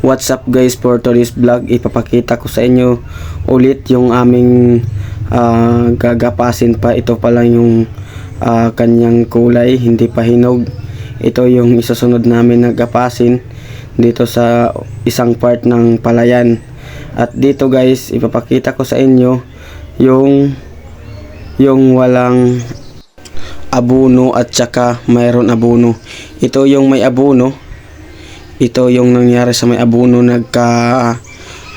What's up guys for today's vlog? Ipapakita ko sa inyo ulit yung aming ah, gagapasin pa. Ito pa lang yung ah, kanyang kulay hindi pa hinog. Ito yung isusunod namin na gapasin dito sa isang part ng palayan. At dito guys ipapakita ko sa inyo yung yung walang abuno at saka mayroon abuno. Ito yung may abuno ito yung nangyari sa may abuno nagka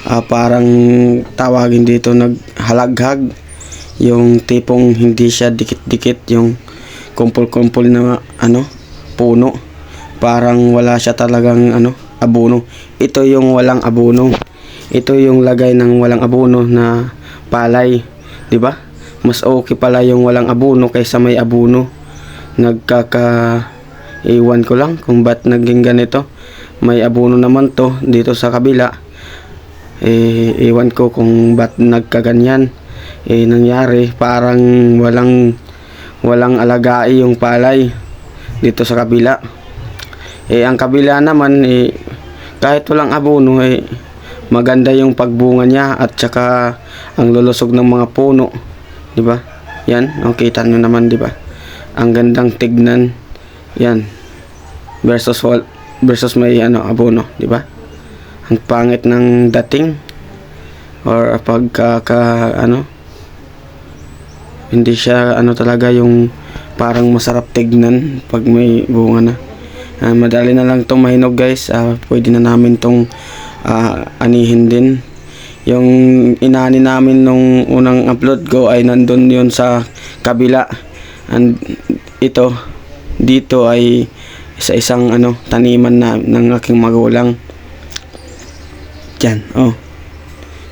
ah, parang tawagin dito naghalaghag. Yung tipong hindi siya dikit-dikit yung kumpul-kumpul na ano puno. Parang wala siya talagang ano abuno. Ito yung walang abuno. Ito yung lagay ng walang abuno na palay di ba? Mas okay pala yung walang abuno kaysa may abuno. Nagkaka iwan ko lang kung ba't naging ganito may abuno naman to dito sa kabila. Eh iwan ko kung ba't nagkaganyan. Eh nangyari parang walang walang alagai yung palay dito sa kabila. Eh ang kabila naman eh kahit walang abono eh maganda yung pagbunga niya at saka ang lulusog ng mga puno. Di ba? Yan ang kita nyo naman di ba? Ang gandang tignan. Yan. Versus wal versus may ano abono di ba? Ang pangit ng dating or pagka ka, ano hindi siya ano talaga yung parang masarap tignan pag may bunga na. Ah, madali na lang tong mahinog guys. Ah, pwede na namin tong ah, anihin din. Yung inani namin nung unang upload ko ay nandun yun sa kabila. And ito dito ay sa isang ano taniman na ng aking magulang. Yan oh.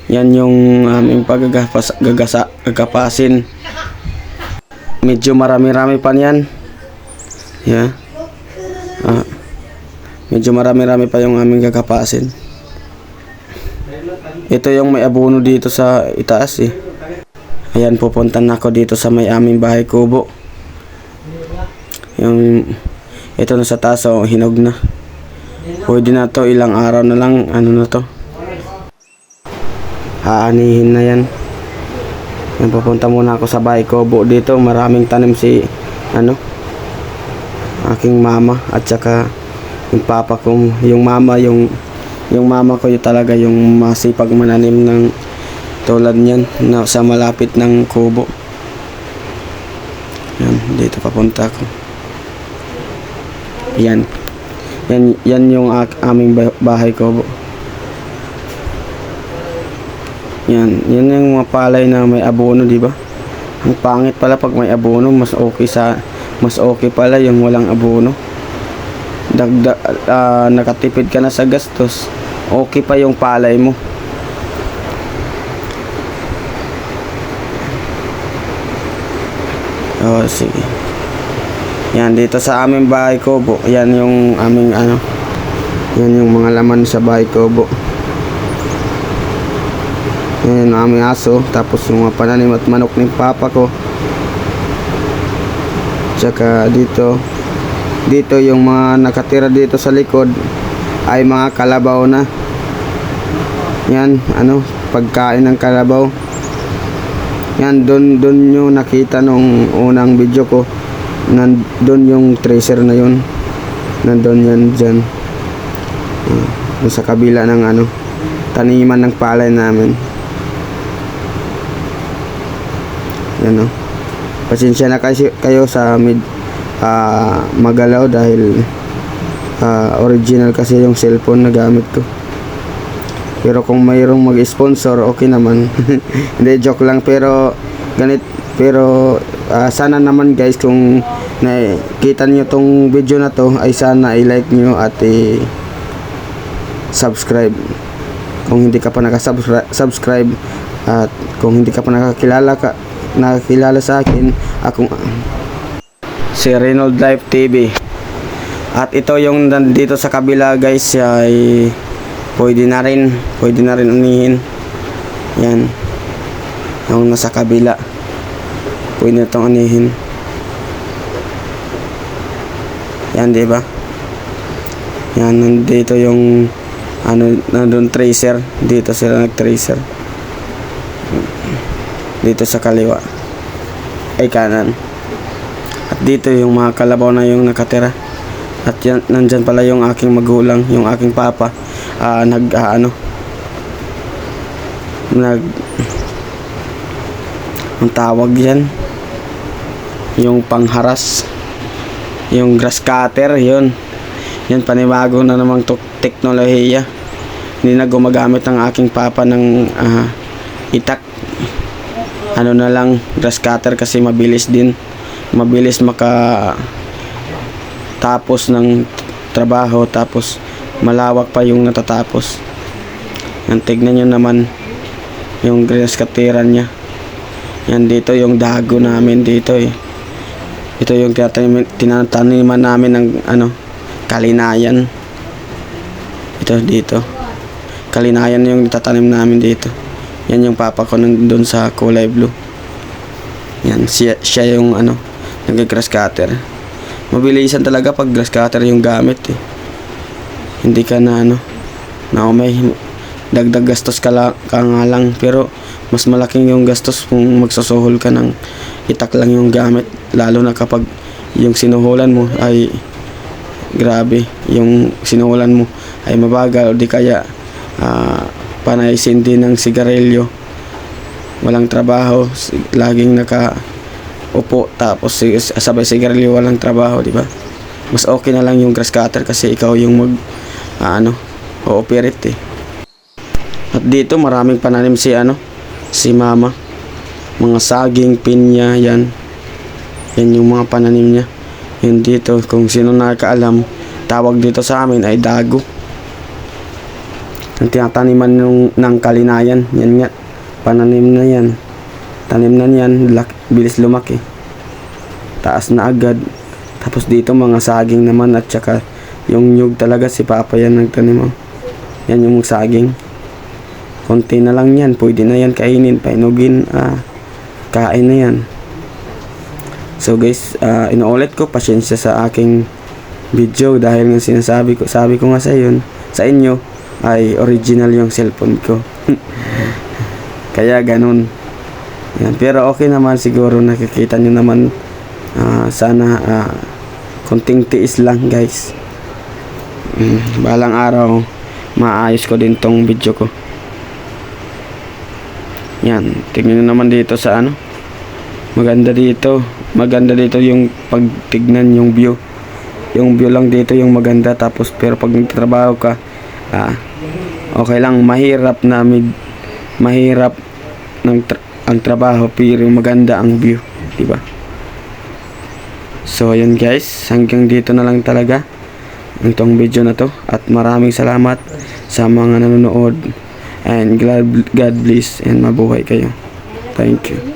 Yan yung aming paggagapas gagasa gagapasin. Medyo marami-rami pa niyan. Yeah. Ah, medyo marami-rami pa yung aming gagapasin. Ito yung may abono dito sa itaas eh. Ayan pupunta na ako dito sa may aming bahay kubo. Yung ito na sa taas oh, hinog na. Pwede na to ilang araw na lang ano na to. Aanihin na yan. Yan muna ako sa bahay kubo dito maraming tanim si ano aking mama at saka yung papa kong yung mama yung yung mama ko yung talaga yung masipag mananim ng tulad niyan na sa malapit ng kubo. Yan dito papunta ako yan. Yan yan yung aming ba- bahay kubo yan. Yan yung mga palay na may abono di ba? Ang pangit pala pag may abono mas okay sa mas okay pala yung walang abono. Dagdag ah, nakatipid ka na sa gastos okay pa yung palay mo. Oh sige yan dito sa aming bahay kubo yan yung aming ano yan yung mga laman sa bahay kubo yan yung aming aso tapos yung mga pananim at manok ni papa ko Tsaka dito dito yung mga nakatira dito sa likod ay mga kalabaw na. Yan, ano, pagkain ng kalabaw. Yan, doon doon yung nakita nung unang video ko. Nandun yung tracer na yun. Nandun yan dyan. Doon sa kabila ng ano, taniman ng palay namin. Yan o. Pasensya na kasi kayo sa mid ah, magalaw dahil ah, original kasi yung cellphone na gamit ko. Pero kung mayroong mag-sponsor, okay naman. Hindi joke lang pero ganit pero ah, sana naman guys kung nakita niyo tong video na to ay sana i-like niyo at i subscribe kung hindi ka pa naka-subscribe at kung hindi ka pa nakakilala ka nakakilala sa akin akong si Reynold Life TV at ito yung nandito sa kabila guys ay pwede na rin pwede na rin unihin yan. Yung nasa kabila pwede na itong unihin yan di ba? Yan nandito yung ano nandun tracer. Dito sila nag tracer dito sa kaliwa. Ay kanan. At dito yung mga kalabaw na yung nakatira. At yan, nandyan pala yung aking magulang yung aking papa. Ah, nag ah, ano? Nag ang tawag yan yung pangharas. Yung grass cutter yun. Yan panibago na namang teknolohiya. Hindi na gumagamit ang aking papa ng ah, itak. Ano na lang grass cutter kasi mabilis din. Mabilis maka tapos ng trabaho tapos malawak pa yung natatapos. Yan tignan nyo naman yung grass cutteran niya. Yan dito yung dago namin dito eh ito yung tinatanim, tinataniman namin ng ano kalinayan. Ito dito. Kalinayan yung tatanim namin dito. Yan yung papa ko nandun sa kulay blue. Yan siya, siya yung ano nag grass cutter. Mabilisan talaga pag grass cutter yung gamit eh. Hindi ka na ano na may dagdag gastos ka, la, ka nga lang pero mas malaking yung gastos kung magsusuhol ka ng itak lang yung gamit lalo na kapag yung sinuhulan mo ay grabe yung sinuhulan mo ay mabagal o di kaya ah, panay sindi ng sigarilyo. Walang trabaho laging naka upo tapos sabay sigarilyo walang trabaho di ba? Mas okay na lang yung grass cutter kasi ikaw yung mag ah, ano ooperate eh dito maraming pananim si ano si mama. Mga saging pinya yan. Yan yung mga pananim niya. Yun dito kung sino nakakaalam tawag dito sa amin ay dago. Ang tinataniman ng, ng kalinayan yan nga. Pananim na yan. Tanim na yan lak, bilis lumaki. Taas na agad. Tapos dito mga saging naman at saka yung nyug talaga si papa yan nagtanim oh. yan yung saging konti na lang yan. Pwede na yan kainin. Painugin ah, kain na yan. So guys ah, inuulit ko pasyensya sa aking video dahil nga sinasabi ko sabi ko nga sa yun sa inyo ay original yung cellphone ko. Kaya ganun. Yan. pero okay naman siguro nakikita nyo naman ah, sana ah, konting tiis lang guys. Mm, balang araw maayos ko din tong video ko yan tingnan naman dito sa ano. Maganda dito maganda dito yung pagtignan yung view. Yung view lang dito yung maganda tapos pero pag nagtatrabaho ka ah, okay lang mahirap na mid, mahirap ng tra- ang trabaho pero maganda ang view di ba? So yun guys hanggang dito na lang talaga itong video na to. At maraming salamat sa mga nanonood and God, bless and mabuhay kayo. Thank you